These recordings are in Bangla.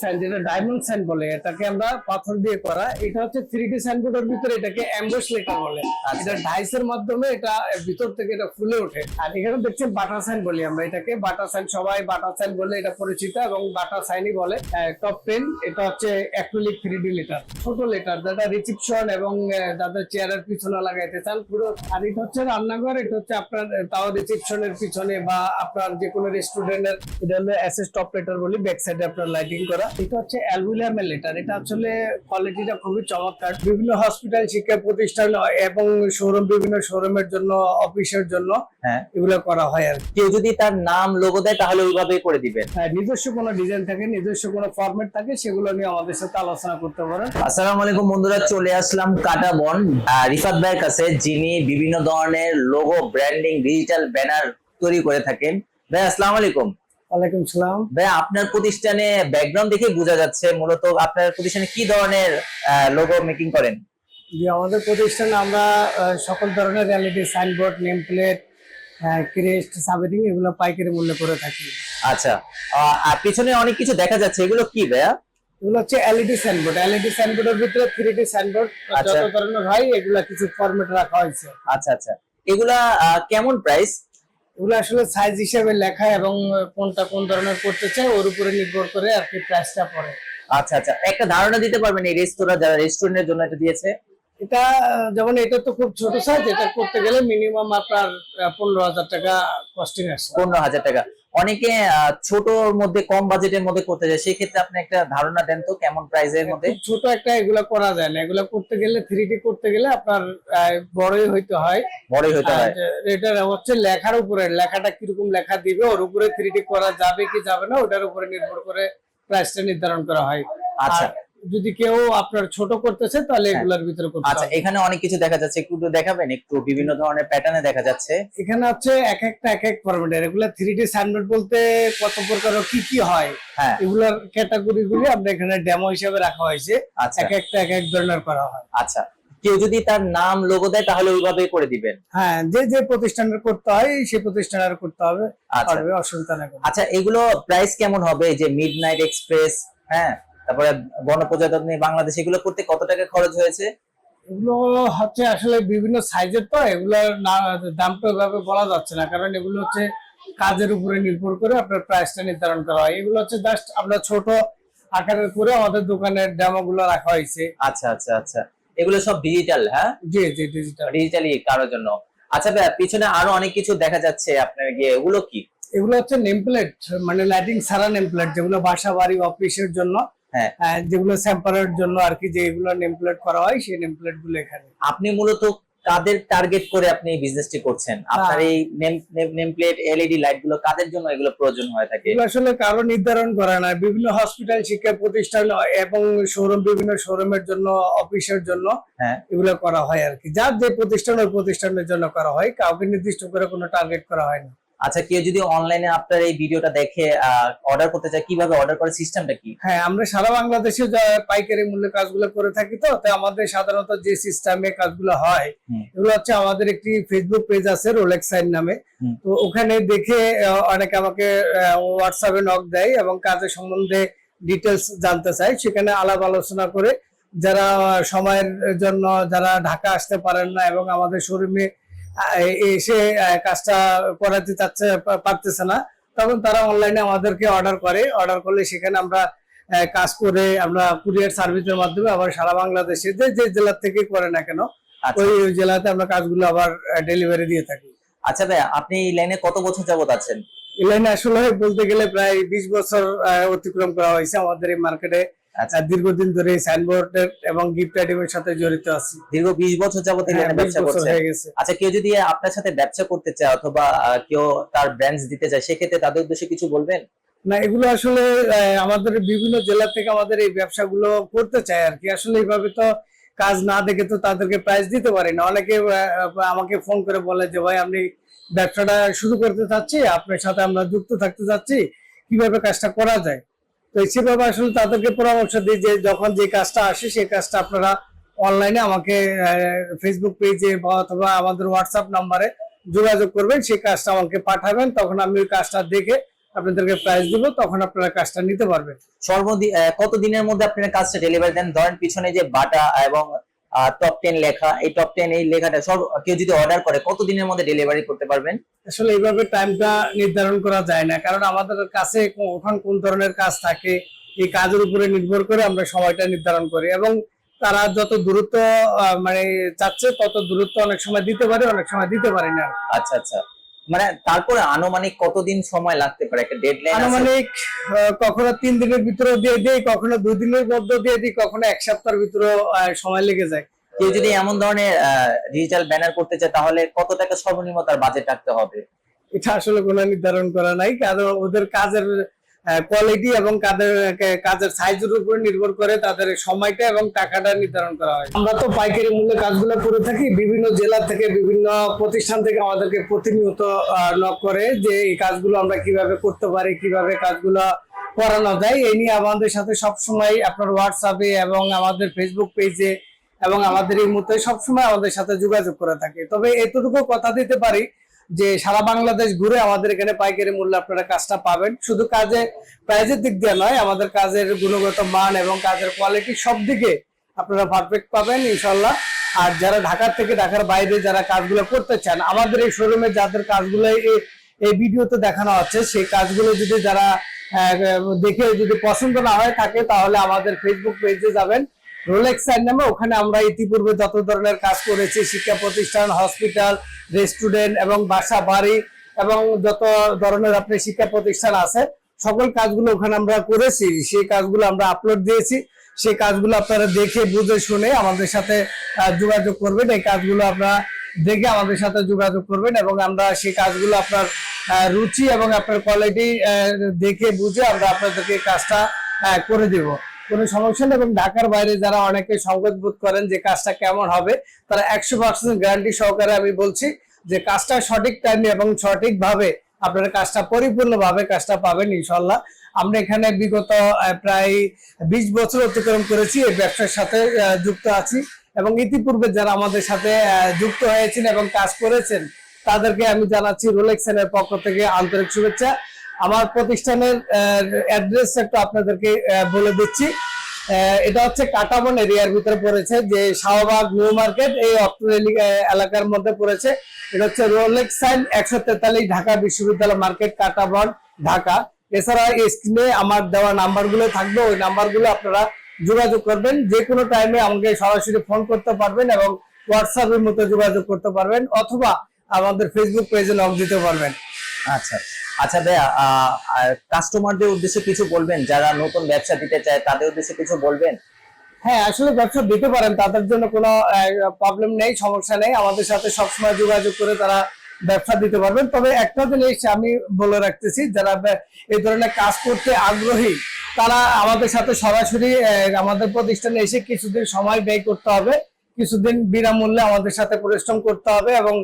সাইন যেটা ডায়মন্ড সাইন বলে এটাকে আমরা পাথর দিয়ে করা। এটা হচ্ছে থ্রি ডি সাইনবোর্ডের ভিতরে এটাকে অ্যাম্বুশ লেটার বলে। এটা ডাইসের মাধ্যমে এটা ভিতর থেকে এটা ফুলে ওঠে। আর এখানে দেখছেন বাটার সাইন বলি আমরা এটাকে। বাটার সাইন সবাই বাটার সাইন বলে এটা পরিচিত এবং বাটার সাইনই বলে। টপ টেন এটা হচ্ছে অ্যাক্রিলিক থ্রি ডি লেটার ছোট লেটার যেটা রিসিপশন এবং যাদের চেয়ারের পিছনে লাগাইতে চান পুরো আর এটা হচ্ছে রান্নাঘর এটা হচ্ছে আপনার তাও রিসিপশনের পিছনে বা আপনার যে কোনো রেস্টুরেন্টের এটা হলো এসএস টপ লেটার বলি ব্যাক সাইডে আপনার লাইটিং করা। এটা হচ্ছে অ্যালুমিনিয়ামের লেটার এটা আসলে কোয়ালিটিটা খুবই চমৎকার। বিভিন্ন হসপিটাল শিক্ষা প্রতিষ্ঠান এবং শোরুম বিভিন্ন শোরুমের জন্য অফিসের জন্য হ্যাঁ। এগুলো করা হয় আর কেউ যদি তার নাম লোগো দেয় তাহলে ওইভাবেই করে দিবেন। হ্যাঁ, নিজস্ব কোনো ডিজাইন থাকে নিজস্ব কোনো ফরম্যাট থাকে সেগুলো নিয়ে আমাদের সাথে আলোচনা করতে পারেন। আসসালামু আলাইকুম বন্ধুরা চলে আসলাম কাটাবন। রিফাত ভাইয়ের কাছে যিনি বিভিন্ন ধরনের লোগো ব্র্যান্ডিং ডিজিটাল ব্যানার তৈরি করে থাকেন। ভাই আসসালামু আলাইকুম। ওয়ালাইকুম সালাম। ভাই আপনার প্রতিষ্ঠানে ব্যাকগ্রাউন্ড দেখে বোঝা যাচ্ছে মূলত আপনার প্রতিষ্ঠানে কি ধরনের লোগো মেকিং করেন? যে আমাদের প্রতিষ্ঠানে আমরা সকল ধরনের reality signboard name plate crest সাবেরিং এগুলো পাইকারি মূল্যে করে থাকি। আচ্ছা আর পিছনে অনেক কিছু দেখা যাচ্ছে এগুলো কি ভাইয়া? এগুলো হচ্ছে এলইডি সাইনবোর্ড এলইডি সাইনবোর্ডের ভিতরে থ্রি ডি সাইনবোর্ড আচ্ছা। যত ধরনের হয় এগুলা কিছু ফরম্যাট রাখা হয়েছে। আচ্ছা আচ্ছা। এগুলা কেমন প্রাইস এগুলো আসলে সাইজ হিসাবে লেখা এবং কোনটা কোন ধরনের করতে চাই ওর উপরে নির্ভর করে আর কি প্রাইসটা পড়ে। আচ্ছা আচ্ছা। একটা ধারণা দিতে পারবেন এই রেস্তোরাঁ যারা রেস্টুরেন্টের জন্য এটা দিয়েছে? এটা যেমন এটা তো খুব ছোট সাইজ এটা করতে গেলে মিনিমাম আপনার পনেরো হাজার টাকা কস্টিং আসছে পনেরো হাজার টাকা। অনেকে ছোটর মধ্যে কম বাজেটের মধ্যে করতে যায়। সেই ক্ষেত্রে আপনি একটা ধারণা দেন তো কেমন প্রাইসের মধ্যে? ছোট একটা এগুলা করা যায় না। এগুলা করতে গেলে থ্রি ডি করতে গেলে আপনার বড়ই হইতে হয়। বড়ই হতে হয়। এটা হচ্ছে লেখার উপরে। লেখাটা কীরকম লেখা দিবে ওর উপরে থ্রি ডি করা যাবে কি যাবে না ওটার উপরে নির্ভর করে প্রাইসটা নির্ধারণ করা হয়। আচ্ছা। যদি কেউ আপনার ছোট করতেছে তাহলে হ্যাঁ। এগুলার ভিতরে করতে আচ্ছা এখানে অনেক কিছু দেখা যাচ্ছে। একটু দেখাবেন? একটু বিভিন্ন ধরনের প্যাটার্নে দেখা যাচ্ছে। এখানে হচ্ছে এক একটা এক এক ফরম্যাটের এগুলা থ্রি ডি সাইনবোর্ড বলতে কত প্রকার কি কি হয় হ্যাঁ। এগুলার ক্যাটাগরি গুলি আমরা এখানে ডেমো হিসেবে রাখা হয়েছে। আচ্ছা। এক একটা এক এক ধরনের করা হয়। আচ্ছা। কেউ যদি তার নাম লোগো দেয় তাহলে ওইভাবেই করে দিবেন? হ্যাঁ যে যে প্রতিষ্ঠানের করতে হয় সেই প্রতিষ্ঠানের করতে হবে। আচ্ছা। অসুবিধা নেই আচ্ছা এগুলো প্রাইস কেমন হবে? যে মিড নাইট এক্সপ্রেস হ্যাঁ? তারপরে গণপ্রজাতন্ত্রী বাংলাদেশ এগুলো করতে কত টাকা খরচ হয়েছে? এগুলো হচ্ছে আসলে বিভিন্ন সাইজের তো এগুলোর না- দাম তো এভাবে বলা যাচ্ছে না। কারণ এগুলো হচ্ছে কাজের উপরে নির্ভর করে আপনার প্রাইসটা নির্ধারণ করা হয়। এগুলো হচ্ছে জাস্ট আমরা ছোট আকারের করে আমাদের দোকানের ডেমো গুলো রাখা হয়েছে। আচ্ছা আচ্ছা আচ্ছা। এগুলো সব ডিজিটাল হ্যাঁ? জি জি ডিজিটাল ডিজিটালি কারোর জন্য। আচ্ছা ভাইয়া পিছনে আরও অনেক কিছু দেখা যাচ্ছে আপনার গিয়ে। এগুলো কি? এগুলো হচ্ছে নেমপ্লেট মানে লাইটিং ছাড়া নেম প্লেট যেগুলো বাসা বাড়ি অফিসের জন্য। যেগুলো স্যাম্পারের জন্য আর কি যেগুলো নেম প্লেট করা হয় সেই নেম প্লেটগুলো এখানে। আপনি মূলত কাদের টার্গেট করে আপনি এই বিজনেসটি করছেন? আপনার এই নেম নেম প্লেট এলইডি লাইটগুলো কাদের জন্য এগুলো প্রয়োজন হয়ে থাকে? আসলে কারও নির্ধারণ করা না। বিভিন্ন হসপিটাল শিক্ষা প্রতিষ্ঠান এবং শোরুম বিভিন্ন শোরুমের জন্য অফিসের জন্য হ্যাঁ। এগুলো করা হয় আর কি। যার যে প্রতিষ্ঠান ওই প্রতিষ্ঠানের জন্য করা হয়। কাউকে নির্দিষ্ট করে কোনো টার্গেট করা হয় না। আচ্ছা কেউ যদি অনলাইনে আপনার এই ভিডিওটা দেখে অর্ডার করতে চায় কীভাবে অর্ডার করার সিস্টেমটা কি? হ্যাঁ আমরা সারা বাংলাদেশে পাইকারি মূল্যে কাজগুলো করে থাকি তো তাই আমাদের সাধারণত যে সিস্টেমে কাজগুলো হয় এগুলো হচ্ছে আমাদের একটি ফেসবুক পেজ আছে রোলেক্স সাইন নামে। তো ওখানে দেখে অনেকে আমাকে হোয়াটসঅ্যাপে নক দেয় এবং কাজের সম্বন্ধে ডিটেলস জানতে চায়। সেখানে আলাপ আলোচনা করে যারা সময়ের জন্য যারা ঢাকা আসতে পারেন না এবং আমাদের শোরুমে এসে কাজটা করাতে চাচ্ছে পারতেছে না। তখন তারা অনলাইনে আমাদেরকে অর্ডার করে। অর্ডার করলে সেখানে আমরা কাজ করে আমরা কুরিয়ার সার্ভিসের মাধ্যমে আবার সারা বাংলাদেশে যে যে জেলার থেকে করে না কেন আচ্ছা। ওই ওই জেলাতে আমরা কাজগুলো আবার ডেলিভারি দিয়ে থাকি। আচ্ছা ভাই আপনি এই লাইনে কত বছর যাবত আছেন? এই লাইনে আসলে বলতে গেলে প্রায় বিশ বছর অতিক্রম করা হয়েছে আমাদের এই মার্কেটে আচ্ছা। দীর্ঘদিন ধরে এবং গিফট আইটেমের সাথে জড়িত আছি। দীর্ঘ বিশ বছর যাবত হ্যাঁ, 20 ব্যবসা আচ্ছা কেউ যদি আপনার সাথে ব্যবসা করতে চায় অথবা কেউ তার ব্র্যান্ডস দিতে চায় সেক্ষেত্রে তাদের উদ্দেশ্যে কিছু বলবেন? না এগুলো আসলে আমাদের বিভিন্ন জেলা থেকে আমাদের এই ব্যবসাগুলো করতে চায় আর কি। আসলে এইভাবে তো কাজ না দেখে তো তাদেরকে প্রাইস দিতে পারি না। অনেকে আমাকে ফোন করে বলে যে ভাই আপনি ব্যবসাটা শুরু করতে চাচ্ছি আপনার সাথে আমরা যুক্ত থাকতে চাচ্ছি। কীভাবে কাজটা করা যায়? তো সেভাবে আসলে তাদেরকে পরামর্শ দিই যে যখন যে কাজটা আসে, সেই কাজটা আপনারা অনলাইনে আমাকে ফেসবুক পেজে বা অথবা আমাদের হোয়াটসঅ্যাপ নাম্বারে যোগাযোগ করবেন, সেই কাজটা আমাকে পাঠাবেন। তখন আমি ওই কাজটা দেখে আপনাদেরকে প্রাইস দিব, তখন আপনারা কাজটা নিতে পারবেন। সর্বদিন কতদিনের মধ্যে আপনারা কাজটা ডেলিভারি দেন? ধরেন পিছনে যে বাটা এবং টপ টেন লেখা এই টপ টেন এই লেখাটা সব কেউ যদি অর্ডার করে কত দিনের মধ্যে ডেলিভারি করতে পারবেন? আসলে এইভাবে টাইমটা নির্ধারণ করা যায় না কারণ আমাদের কাছে ওখান কোন ধরনের কাজ থাকে এই কাজের উপরে নির্ভর করে আমরা সময়টা নির্ধারণ করি এবং তারা যত দূরত্ব মানে চাচ্ছে তত দূরত্ব অনেক সময় দিতে পারে অনেক সময় দিতে পারে না। আচ্ছা আচ্ছা। মানে তারপরে আনুমানিক কতদিন সময় লাগতে পারে? একটা ডেডলাইন আনুমানিক কখনো তিন দিনের ভিতরে দিয়ে দিই কখনো দুই দিনের মধ্যে দিয়ে দিই কখনো এক সপ্তাহের ভিতরে সময় লেগে যায়। কেউ যদি এমন ধরনের ডিজিটাল ব্যানার করতে চায় তাহলে কত টাকা সর্বনিম্ন তার বাজেট রাখতে হবে? এটা আসলে কোনো নির্ধারণ করা নাই কারণ ওদের কাজের কোয়ালিটি এবং কাদের কাজের সাইজের উপর নির্ভর করে তাদের সময়টা এবং টাকাটা নির্ধারণ করা হয়। আমরা তো পাইকারি মূল্যে কাজগুলো করে থাকি। বিভিন্ন জেলা থেকে, বিভিন্ন প্রতিষ্ঠান থেকে আমাদেরকে প্রতিনিয়ত নক করে যে এই কাজগুলো আমরা কীভাবে করতে পারি, কীভাবে কাজগুলো করানো যায়। এই নিয়ে আমাদের সাথে সব সময় আপনার হোয়াটসঅ্যাপে এবং আমাদের ফেসবুক পেজে এবং আমাদের এই মুহূর্তে সবসময় আমাদের সাথে যোগাযোগ করে থাকে। তবে এতটুকু কথা দিতে পারি যে সারা বাংলাদেশ ঘুরে আমাদের এখানে পাইকারি মূল্যে আপনারা কাজটা পাবেন। শুধু কাজে, প্রাইজের দিক দিয়ে নয়, আমাদের কাজের গুণগত মান এবং কাজের কোয়ালিটি সব দিকে আপনারা পারফেক্ট পাবেন ইনশাল্লাহ আর যারা ঢাকার থেকে ঢাকার বাইরে যারা কাজগুলো করতে চান, আমাদের এই শোরুমে যাদের কাজগুলো এই- ভিডিওতে দেখানো হচ্ছে সেই কাজগুলো যদি যারা দেখে যদি পছন্দ না হয় থাকে, তাহলে আমাদের ফেসবুক পেজে যাবেন। রোলেক্স সাইন নামে ওখানে আমরা ইতিপূর্বে যত ধরনের কাজ করেছি, শিক্ষা প্রতিষ্ঠান হসপিটাল রেস্টুরেন্ট এবং বাসা, বাড়ি এবং যত ধরনের আপনি শিক্ষা প্রতিষ্ঠান আছে, সকল কাজগুলো ওখানে আমরা করেছি। সেই কাজগুলো আমরা আপলোড দিয়েছি। সেই কাজগুলো আপনারা দেখে, বুঝে, শুনে আমাদের সাথে যোগাযোগ করবেন। এই কাজগুলো আপনারা দেখে আমাদের সাথে যোগাযোগ করবেন এবং আমরা সেই কাজগুলো আপনার রুচি এবং আপনার কোয়ালিটি দেখে, বুঝে আমরা আপনাদেরকে কাজটা করে দেব। কোনো সমস্যা নেই। এবং ঢাকার বাইরে যারা অনেকে সংকট বোধ করেন যে কাজটা কেমন হবে, তারা একশো পার্সেন্ট গ্যারান্টি সহকারে আমি বলছি যে কাজটা সঠিক টাইমে এবং সঠিকভাবে আপনারা কাজটা পরিপূর্ণভাবে কাজটা পাবেন ইনশাল্লাহ আমরা এখানে বিগত প্রায় বিশ বছর অতিক্রম করেছি, এই ব্যবসার সাথে যুক্ত আছি এবং ইতিপূর্বে যারা আমাদের সাথে যুক্ত হয়েছেন এবং কাজ করেছেন, তাদেরকে আমি জানাচ্ছি রোলেক্সেনের পক্ষ থেকে আন্তরিক শুভেচ্ছা। আমার প্রতিষ্ঠানের অ্যাড্রেস একটু আপনাদেরকে বলে দিচ্ছি। এটা হচ্ছে কাটাবন এরিয়ার ভিতরে পড়েছে, যে শাহবাগ নিউ মার্কেট, এই অর্থনীতি এলাকার মধ্যে পড়েছে। এটা হচ্ছে রোলেক্স সাইন একশো তেতাল্লিশ ঢাকা বিশ্ববিদ্যালয় মার্কেট, কাটাবন, ঢাকা। এছাড়া স্ক্রিনে আমার দেওয়া নাম্বারগুলো থাকবে, ওই নাম্বারগুলো আপনারা যোগাযোগ করবেন। যে কোনো টাইমে আমাকে সরাসরি ফোন করতে পারবেন এবং হোয়াটসঅ্যাপের মতো যোগাযোগ করতে পারবেন, অথবা আমাদের ফেসবুক পেজে লগ দিতে পারবেন। আচ্ছা। আচ্ছা ভাইয়া কাস্টমারদের উদ্দেশ্যে কিছু বলবেন? যারা নতুন ব্যবসা দিতে চায়, তাদের উদ্দেশ্যে কিছু বলবেন? হ্যাঁ আসলে ব্যবসা দিতে পারেন, তাদের জন্য কোনো প্রবলেম নেই, সমস্যা নেই। আমাদের সাথে সবসময় যোগাযোগ করে তারা ব্যবসা দিতে পারবেন। তবে একটা জিনিস আমি বলে রাখতেছি, যারা এই ধরনের কাজ করতে আগ্রহী, তারা আমাদের সাথে সরাসরি আমাদের প্রতিষ্ঠানে এসে কিছুদিন সময় ব্যয় করতে হবে। কিছুদিন বিনামূল্যে আমাদের সাথে পরিশ্রম করতে হবে এবং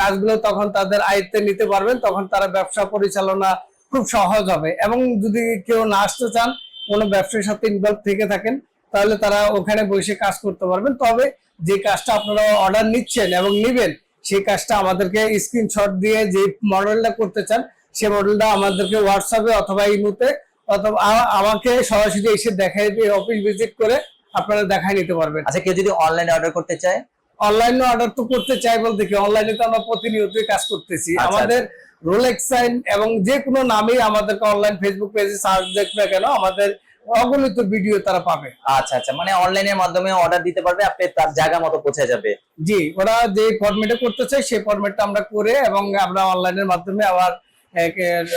কাজগুলো তখন তাদের আয়ত্তে নিতে পারবেন, তখন তারা ব্যবসা পরিচালনা খুব সহজ হবে। এবং যদি কেউ না আসতে চান, কোনো ব্যবসার সাথে ইনভলভ থেকে থাকেন, তাহলে তারা ওখানে বসে কাজ করতে পারবেন। তবে যে কাজটা আপনারা অর্ডার নিচ্ছেন এবং নেবেন, সেই কাজটা আমাদেরকে স্ক্রিনশট দিয়ে যে মডেলটা করতে চান সেই মডেলটা আমাদেরকে হোয়াটসঅ্যাপে অথবা ইমুতে অথবা আমাকে সরাসরি এসে দেখাই দিয়ে অফিস ভিজিট করে আপনারা দেখাই নিতে পারবেন। আচ্ছা কেউ যদি অনলাইনে অর্ডার করতে চায়? অনলাইনে অর্ডার তো করতে চাই বলতে কি অনলাইনে তো আমরা প্রতিনিয়তই কাজ করতেছি। আচ্ছা, আমাদের রোলেক্স সাইন এবং যে কোনো নামেই আমাদেরকে অনলাইন ফেসবুক পেজে সার্চ দেখবে কেন আমাদের অগণিত ভিডিও তারা পাবে। আচ্ছা আচ্ছা। মানে অনলাইনের মাধ্যমে অর্ডার দিতে পারবে আপনি তার জায়গা মতো পৌঁছে যাবে। জি ওরা যে ফরম্যাটে করতে চায় সেই ফরম্যাটটা আমরা করে এবং আমরা অনলাইনের মাধ্যমে আবার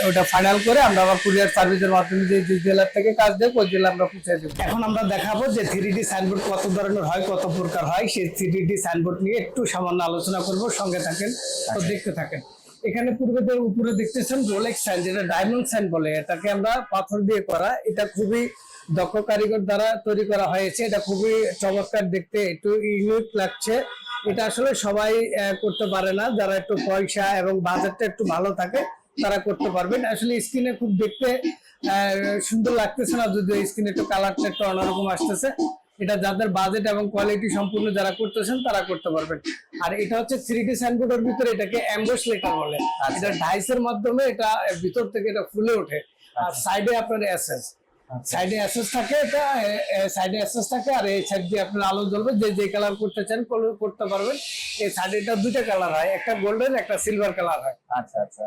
ওটা ফাইনাল করে আমরা আবার কুরিয়ার সার্ভিসের মাধ্যমে যে জেলার থেকে কাজ দেবো ওই জেলা আমরা পৌঁছে দেবো। এখন আমরা দেখাবো যে থ্রি ডি সাইনবোর্ড কত ধরনের হয় কত প্রকার হয়। সেই থ্রি ডি সাইনবোর্ড নিয়ে একটু সামান্য আলোচনা করব সঙ্গে থাকেন তো দেখতে থাকেন। এখানে পূর্বে যে উপরে দেখতেছেন রোলেক্স সাইন যেটা ডায়মন্ড সাইন বলে এটাকে আমরা পাথর দিয়ে করা। এটা খুবই দক্ষ কারিগর দ্বারা তৈরি করা হয়েছে। এটা খুবই চমৎকার দেখতে একটু ইউনিক লাগছে। এটা আসলে সবাই করতে পারে না। যারা একটু পয়সা এবং বাজেটটা একটু ভালো থাকে তারা করতে পারবেন আসলে স্ক্রিনে খুব দেখতে সুন্দর লাগতেছে না যদি স্ক্রিনে একটু কালারটা একটু অন্যরকম আসতেছে। এটা যাদের বাজেট এবং কোয়ালিটি সম্পূর্ণ যারা করতেছেন তারা করতে পারবেন। আর এটা হচ্ছে থ্রি ডি সাইনবোর্ডের ভিতরে এটাকে অ্যাম্বোস লেখা বলে। আর এটা ডাইসের মাধ্যমে এটা ভিতর থেকে এটা ফুলে ওঠে। আর সাইডে আপনার এসএস সাইডে অ্যাসেস থাকে এটা সাইডে অ্যাসেস থাকে আর এই সাইড দিয়ে আপনার আলো জ্বলবে যে যে কালার করতে চান করতে পারবেন। এই সাইডে এটা দুইটা কালার হয় একটা গোল্ডেন একটা সিলভার কালার হয়। আচ্ছা আচ্ছা।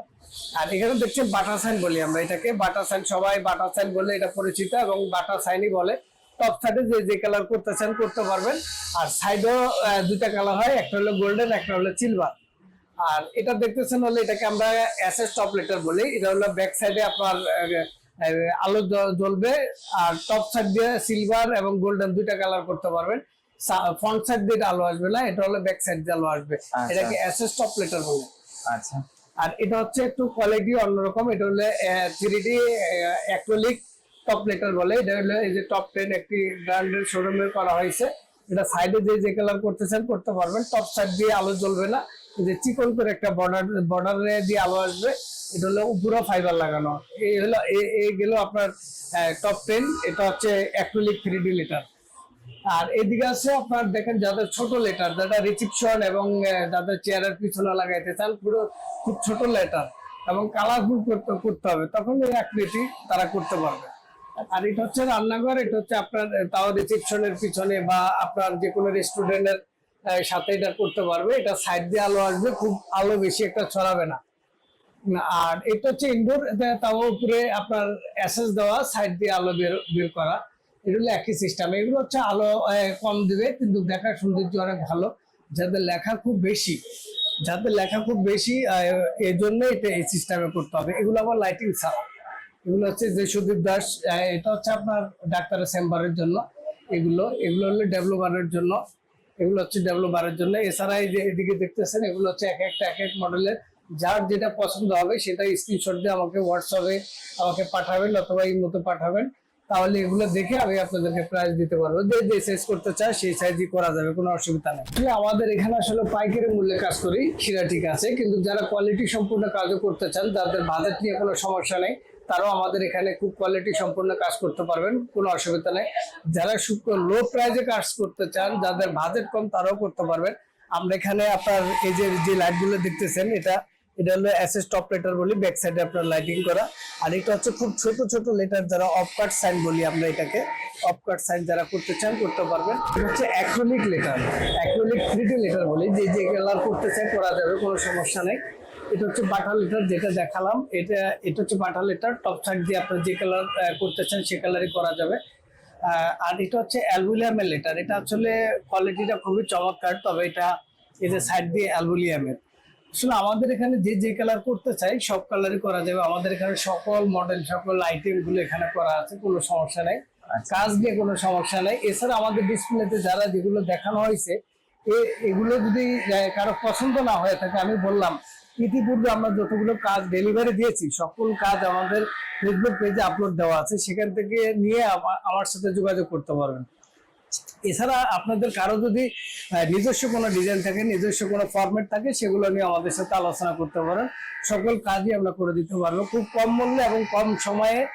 আর এখানে দেখছেন বাটার সাইন বলি আমরা এটাকে। বাটার সাইন সবাই বাটার সাইন বলে এটা পরিচিত এবং বাটার সাইনই বলে। টপ সাইডে যে যে কালার করতে চান করতে পারবেন। আর সাইডেও দুইটা কালার হয় একটা হলো গোল্ডেন একটা হলো সিলভার আর এটা দেখতেছেন হলে এটাকে আমরা অ্যাসেস টপ লেটার বলি। এটা হলো ব্যাক সাইডে আপনার আলো জ্বলবে আর টপ সাইড দিয়ে সিলভার এবং গোল্ডেন দুইটা কালার করতে পারবেন। ফ্রন্ট সাইড দিয়ে আলো আসবে না এটা হলো ব্যাক সাইড দিয়ে আলো আসবে। আচ্ছা। এটাকে অ্যাসেস টপ লেটার বলে। আচ্ছা। আর এটা হচ্ছে একটু কোয়ালিটি অন্যরকম এটা হলো three D acrylic top letter বলে। এটা হলো এই যে টপ টেন একটি ব্র্যান্ডের শোরুমে করা হয়েছে। এটা সাইডে যে যে কালার করতে চান করতে পারবেন। টপ সাইড দিয়ে আলো জ্বলবে না। যে চিকন করে একটা বর্ডার বর্ডারে দিয়ে আলো আসবে, এটা হলো পুরো ফাইবার লাগানো। এই হলো এই- গেল আপনার টপ টেন এটা হচ্ছে অ্যাক্রোলিক থ্রি ডি লেটার আর এদিকে আছে আপনার, দেখেন যাদের ছোট লেটার যারা রিসিপশন এবং যাদের চেয়ারের পিছনে লাগাইতে চান, পুরো খুব ছোট লেটার এবং কালারফুল করতে করতে হবে, তখন এই আকৃতি তারা করতে পারবে। আর এটা হচ্ছে রান্নাঘর, এটা হচ্ছে আপনার, তাও রিসিপশনের পিছনে বা আপনার যে কোনো রেস্টুরেন্টের সাথে এটা করতে পারবে। এটা সাইড দিয়ে আলো আসবে, খুব আলো বেশি একটা ছড়াবে না। আর এটা হচ্ছে ইনডোর তাও উপরে আপনার অ্যাসেস দেওয়া সাইড দিয়ে আলো বের বের করা। এগুলো একই সিস্টেম এগুলো হচ্ছে আলো কম দিবে, কিন্তু দেখার সৌন্দর্য অনেক ভালো। যাদের লেখা খুব বেশি, যাদের লেখা খুব বেশি এই জন্য এটা এই সিস্টেমে করতে হবে। এগুলো আবার লাইটিং ছাড়া। এগুলো হচ্ছে যে সুদীপ দাস এটা হচ্ছে আপনার ডাক্তারের চেম্বারের জন্য। এগুলো এগুলো হলো ডেভেলপারের জন্য। এগুলো হচ্ছে ডেভেলপারের জন্য। এছাড়া এই যে এদিকে দেখতেছেন, এগুলো হচ্ছে এক একটা, এক এক মডেলের। যার যেটা পছন্দ হবে সেটা স্ক্রিনশট দিয়ে আমাকে হোয়াটসঅ্যাপে আমাকে পাঠাবেন অথবা ইমোতে পাঠাবেন। তাহলে এগুলো দেখে আমি আপনাদেরকে প্রাইস দিতে পারব। যে যে সাইজ করতে চায় সেই সাইজই করা যাবে, কোনো অসুবিধা নেই। আমাদের এখানে আসলে পাইকারি মূল্যে কাজ করি সেটা ঠিক আছে। কিন্তু যারা কোয়ালিটি সম্পূর্ণ কাজও করতে চান, তাদের বাজেট নিয়ে কোনো সমস্যা নেই। তারাও আমাদের এখানে খুব কোয়ালিটি সম্পূর্ণ কাজ করতে পারবেন, কোনো অসুবিধা নেই। যারা লো প্রাইজে কাজ করতে চান, যাদের বাজেট কম, তারাও করতে পারবেন। আমরা এখানে আপনার এই যে যে লাইটগুলো দেখতেছেন, এটা এটা হলো এসএস টপ লেটার বলি ব্যাক সাইডে আপনার লাইটিং করা। আর এটা হচ্ছে খুব ছোট ছোট লেটার যারা অফ কাট সাইন বলি আমরা এটাকে। অফ কাট সাইন যারা করতে চান, করতে পারবেন। এটা হচ্ছে acrylic letter acrylic three D letter বলি। যে যে কালার করতে চান, করা যাবে, কোনো সমস্যা নেই। এটা হচ্ছে বাটা লেটার যেটা দেখালাম। এটা এটা হচ্ছে বাটা লেটার। টপ সাইড দিয়ে আপনার যে কালার করতে চান সে কালারই করা যাবে। আর এটা হচ্ছে অ্যালবুলিয়ামের লেটার। এটা আসলে কোয়ালিটিটা খুবই চমৎকার তবে এটা এই যে সাইড দিয়ে অ্যালবুলিয়ামের। আসলে আমাদের এখানে যে যে কালার করতে চাই সব কালারই করা যাবে। আমাদের এখানে সকল মডেল সকল আইটেমগুলো এখানে করা আছে কোনো সমস্যা নেই। কাজ নিয়ে কোনো সমস্যা নেই। এছাড়া আমাদের ডিসপ্লেতে যারা যেগুলো দেখানো হয়েছে এগুলো যদি কারও পছন্দ না হয়ে থাকে আমি বললাম ইতিপূর্বে আমরা যতগুলো কাজ ডেলিভারি দিয়েছি, সকল কাজ আমাদের ফেসবুক পেজে আপলোড দেওয়া আছে, সেখান থেকে নিয়ে আমা- আমার সাথে যোগাযোগ করতে পারবেন। এছাড়া আপনাদের কারও যদি নিজস্ব কোনো ডিজাইন থাকে, নিজস্ব কোনো ফরম্যাট থাকে, সেগুলো নিয়ে আমাদের সাথে আলোচনা করতে পারেন। সকল কাজই আমরা করে দিতে পারব। খুব কম মূল্যে এবং কম সময়ে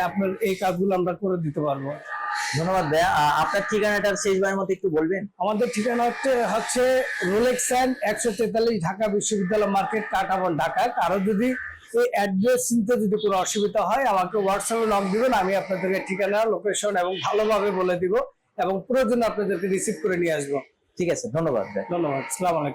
আপনার এই কাজগুলো আমরা করে দিতে পারব। ধন্যবাদ ভাইয়া। আপনার ঠিকানাটা শেষবারের মতো একটু বলবেন? আমাদের ঠিকানা হচ্ছে হচ্ছে রোলেক্স অ্যান্ড একশো তেতাল্লিশ ঢাকা বিশ্ববিদ্যালয় মার্কেট কাটাবন ঢাকা। কারও যদি এই অ্যাড্রেস চিনতে যদি কোনো অসুবিধা হয় আমাকে হোয়াটসঅ্যাপে লক দিবেন আমি আপনাদেরকে ঠিকানা লোকেশন এবং ভালোভাবে বলে দিব এবং প্রয়োজনে আপনাদেরকে রিসিভ করে নিয়ে আসব। ঠিক আছে ধন্যবাদ ভাই ধন্যবাদ সালাম আলাইকুম।